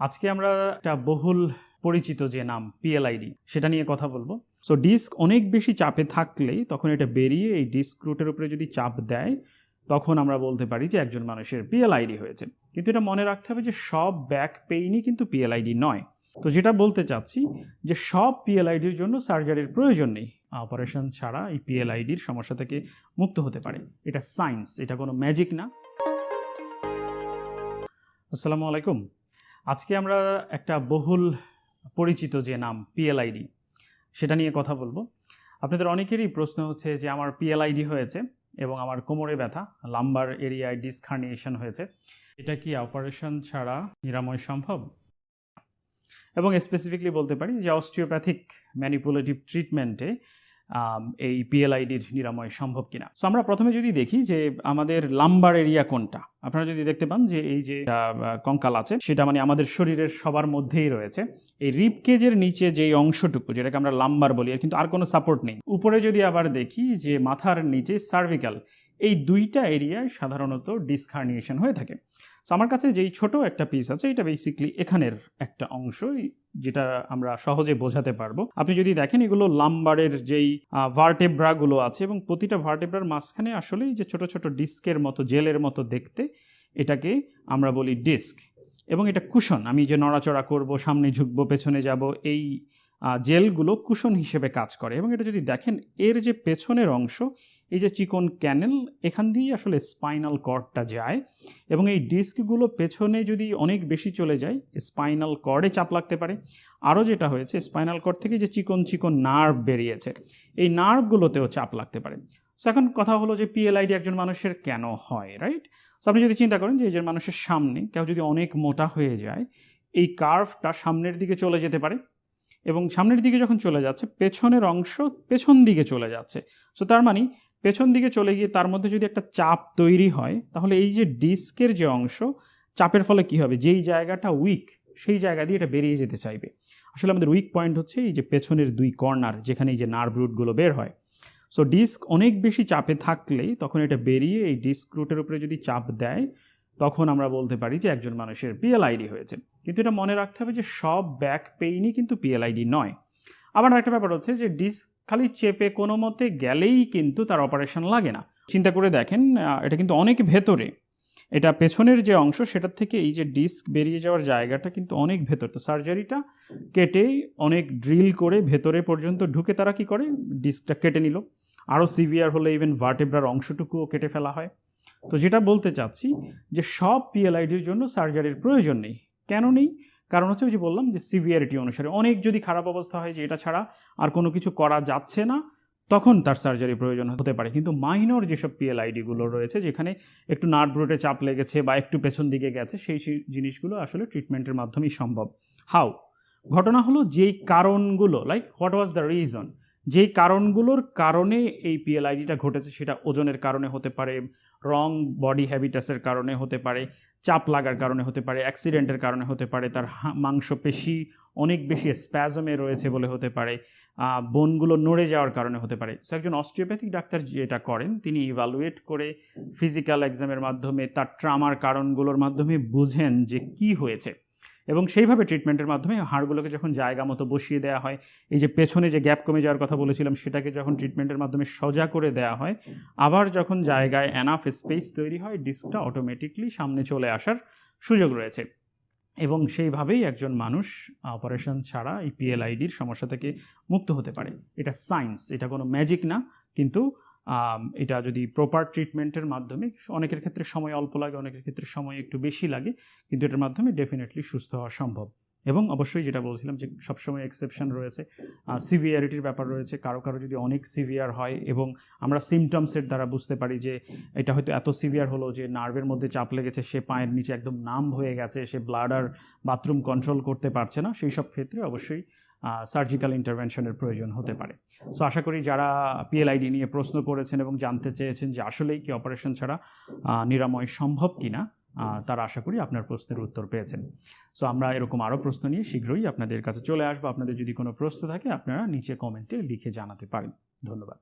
আজকে আমরা একটা বহুল পরিচিত যে নাম পিএলআইডি সেটা নিয়ে কথা বলব। সো ডিস্ক অনেক বেশি চাপে থাকলেই তখন এটা বেরিয়ে এই ডিস্ক রুটের উপরে যদি চাপ দেয়, তখন আমরা বলতে পারি যে একজন মানুষের পিএলআইডি হয়েছে। কিন্তু এটা মনে রাখতে হবে যে সব ব্যাক পেইনই কিন্তু পিএলআইডি নয়। তো যেটা বলতে চাচ্ছি যে সব পিএলআইডির জন্য সার্জারির প্রয়োজন নেই। অপারেশন ছাড়া এই পিএলআইডির সমস্যা থেকে মুক্ত হতে পারে। এটা সায়েন্স এটা কোনো ম্যাজিক না। আসসালামু আলাইকুম। আজকে আমরা একটা বহুল পরিচিত যে নাম পিএলআইডি সেটা নিয়ে কথা বলব। আপনাদের অনেকেরই প্রশ্ন হচ্ছে যে আমার পিএলআইডি হয়েছে এবং আমার কোমরে ব্যথা লাম্বার এরিয়ায় ডিসকার্নিয়েশন হয়েছে। এটা কি অপারেশন ছাড়া নিরাময় সম্ভব? এবং স্পেসিফিকলি বলতে পারি যে অস্টিওপ্যাথিক ম্যানিপুলেটিভ ট্রিটমেন্টে এই পিএলআইডির নিরাময় সম্ভব কিনা। সো আমরা প্রথমে যদি দেখি যে আমাদের লাম্বার এরিয়া কোনটা। আপনারা যদি দেখতে পান যে এই যে কঙ্কাল আছে, সেটা মানে আমাদের শরীরের সবার মধ্যেই রয়েছে। এই রিপকেজের নিচে যেই অংশটুকু, যেটাকে আমরা লাম্বার বলি কিন্তু আর কোনো সাপোর্ট নেই। উপরে যদি আবার দেখি যে মাথার নিচে সার্ভিক্যাল এই দুইটা এরিয়ায় সাধারণত ডিসকার্নিয়েশন হয়ে থাকে। সো আমার কাছে যেই ছোট একটা পিস আছে, এটা বেসিকলি এখানের একটা অংশ যেটা আমরা সহজে বোঝাতে পারব। আপনি যদি দেখেন, এগুলো লাম্বারের যেই ভার্টেব্রাগুলো আছে এবং প্রতিটা ভার্টেব্রার মাঝখানে আসলে যে ছোট ছোট ডিস্কের মতো জেলের মতো দেখতে, এটাকে আমরা বলি ডিস্ক এবং এটা কুশন আমি যে নড়াচড়া করব, সামনে ঝুঁকবো, পেছনে যাব, এই জেলগুলো কুশন হিসেবে কাজ করে। এবং এটা যদি দেখেন, এর যে পেছনের অংশ এই যে চিকন ক্যানেল, এখান দিয়েই আসলে স্পাইনাল কর্ডটা যায় এবং এই ডিস্কগুলো পেছনে যদি অনেক বেশি চলে যায়, স্পাইনাল কর্ডে চাপ লাগতে পারে। আরও যেটা হয়েছে, স্পাইনাল কর্ড থেকে যে চিকন চিকন নার্ভ বেরিয়েছে, এই নার্ভগুলোতেও চাপ লাগতে পারে। সো এখন কথা হলো যে পিএলআইডি একজন মানুষের কেন হয় রাইট সো আপনি যদি চিন্তা করেন যে একজন মানুষের সামনে কেউ যদি অনেক মোটা হয়ে যায়, এই কার্ভটা সামনের দিকে চলে যেতে পারে এবং সামনের দিকে যখন চলে যাচ্ছে, পেছনের অংশ পেছন দিকে চলে যাচ্ছে। সো তার মানে পেছন দিকে চলে গিয়ে তার মধ্যে যদি একটা চাপ তৈরি হয়, তাহলে এই যে ডিস্কের যে অংশ, চাপের ফলে কি হবে? যেই জায়গাটা উইক সেই জায়গা দিয়ে এটা বেরিয়ে যেতে চাইবে। আসলে আমাদের উইক পয়েন্ট হচ্ছে এই যে পেছনের দুই কর্নার যেখানে এই যে নার্ভ রুটগুলো বের হয়। সো ডিস্ক অনেক বেশি চাপে থাকলেই তখন এটা বেরিয়ে এই ডিস্ক রুটের উপরে যদি চাপ দেয়, তখন আমরা বলতে পারি যে একজন মানুষের পিএলআইডি হয়েছে। কিন্তু এটা মনে রাখতে হবে যে সব ব্যাক পেইনই কিন্তু পিএলআইডি নয়। আবার একটা ব্যাপার হচ্ছে যে ডিস্ক খালি চেপে কোনো মতে গেলেই কিন্তু তার অপারেশন লাগে না। চিন্তা করে দেখেন এটা কিন্তু অনেক ভেতরে। এটা পেছনের যে অংশ, সেটার থেকে এই যে ডিস্ক বেরিয়ে যাওয়ার জায়গাটা কিন্তু অনেক ভেতর। তো সার্জারিটা কেটে অনেক ড্রিল করে ভেতরে পর্যন্ত ঢুকে তারা কি করে? ডিস্কটা কেটে নিল। আরও সিভিয়ার হলে ইভেন ভার্টেব্রার অংশটুকুও কেটে ফেলা হয়। তো যেটা বলতে চাচ্ছি যে সব পিএলআইডির জন্য সার্জারির প্রয়োজন নেই। কেন নেই? কারণ হচ্ছে ওই যে বললাম যে সিভিয়ারিটি অনুসারে। অনেক যদি খারাপ অবস্থা হয় যে এটা ছাড়া আর কোনো কিছু করা যাচ্ছে না, তখন তার সার্জারি প্রয়োজন হতে পারে। কিন্তু মাইনর যেসব পিএলআইডিগুলো রয়েছে, যেখানে একটু নার্ভ রুটে চাপ লেগেছে বা একটু পেছন দিকে গেছে, সেই সেই জিনিসগুলো আসলে ট্রিটমেন্টের মাধ্যমেই সম্ভব। হাউ ঘটনা হলো যেই কারণগুলো like what was the reason যেই কারণগুলোর কারণে এই পিএলআইডিটা ঘটেছে সেটা ওজনের কারণে হতে পারে, রং বডি হ্যাবিটাসের কারণে হতে পারে, চাপ লাগার কারণে হতে পারে অ্যাক্সিডেন্টের কারণে হতে পারে, তার মাংসপেশি অনেক বেশি স্প্যাজমে রয়েছে বলে হতে পারে বোনগুলো নড়ে যাওয়ার কারণে হতে পারে। সো একজন অস্টিওপ্যাথিক ডাক্তার যেটা করেন, তিনি ইভালুয়েট করে ফিজিক্যাল এক্সামের মাধ্যমে তার ট্রামার কারণগুলোর মাধ্যমে বুঝেন যে কি হয়েছে। এবং সেইভাবে ট্রিটমেন্টের মাধ্যমে হাড়গুলোকে যখন জায়গা মতো বসিয়ে দেওয়া হয়, এই যে পেছনে যে গ্যাপ কমে যাওয়ার কথা বলেছিলাম, সেটাকে যখন ট্রিটমেন্টের মাধ্যমে সোজা করে দেওয়া হয়, আবার যখন জায়গায় অ্যানাফ স্পেস তৈরি হয় ডিস্কটা অটোমেটিকলি সামনে চলে আসার সুযোগ রয়েছে। এবং সেইভাবেই একজন মানুষ অপারেশন ছাড়া এই পিএলআইডির সমস্যা থেকে মুক্ত হতে পারে। এটা সায়েন্স এটা কোনো ম্যাজিক না, কিন্তু এটা যদি প্রপার ট্রিটমেন্টের মাধ্যমে, অনেকের ক্ষেত্রে সময় অল্প লাগে, অনেকের ক্ষেত্রে সময় একটু বেশি লাগে, কিন্তু এটার মাধ্যমে ডেফিনেটলি সুস্থ হওয়া সম্ভব। এবং অবশ্যই যেটা বলছিলাম যে সবসময় এক্সেপশন রয়েছে সিভিয়ারিটির ব্যাপার রয়েছে, কারও কারও যদি অনেক সিভিয়ার হয় এবং আমরা সিমটমসের দ্বারা বুঝতে পারি যে এটা হয়তো এত সিভিয়ার হলো যে নার্ভের মধ্যে চাপ লেগেছে, সে পায়ের নিচে একদম নাম হয়ে গেছে, সে ব্লাড আর বাথরুম কন্ট্রোল করতে পারছে না, সেই সব ক্ষেত্রে অবশ্যই সার্জিক্যাল ইন্টারভেনশনের প্রয়োজন হতে পারে। সো আশা করি যারা পিএলআইডি নিয়ে প্রশ্ন করেছেন এবং জানতে চেয়েছেন যে আসলেই কি অপারেশন ছাড়া নিরাময় সম্ভব কিনা তারা আশা করি আপনার প্রশ্নের উত্তর পেয়েছেন। সো আমরা এরকম আরও প্রশ্ন নিয়ে শীঘ্রই আপনাদের কাছে চলে আসব। আপনাদের যদি কোনো প্রশ্ন থাকে, আপনারা নিচে কমেন্টে লিখে জানাতে পারেন। ধন্যবাদ।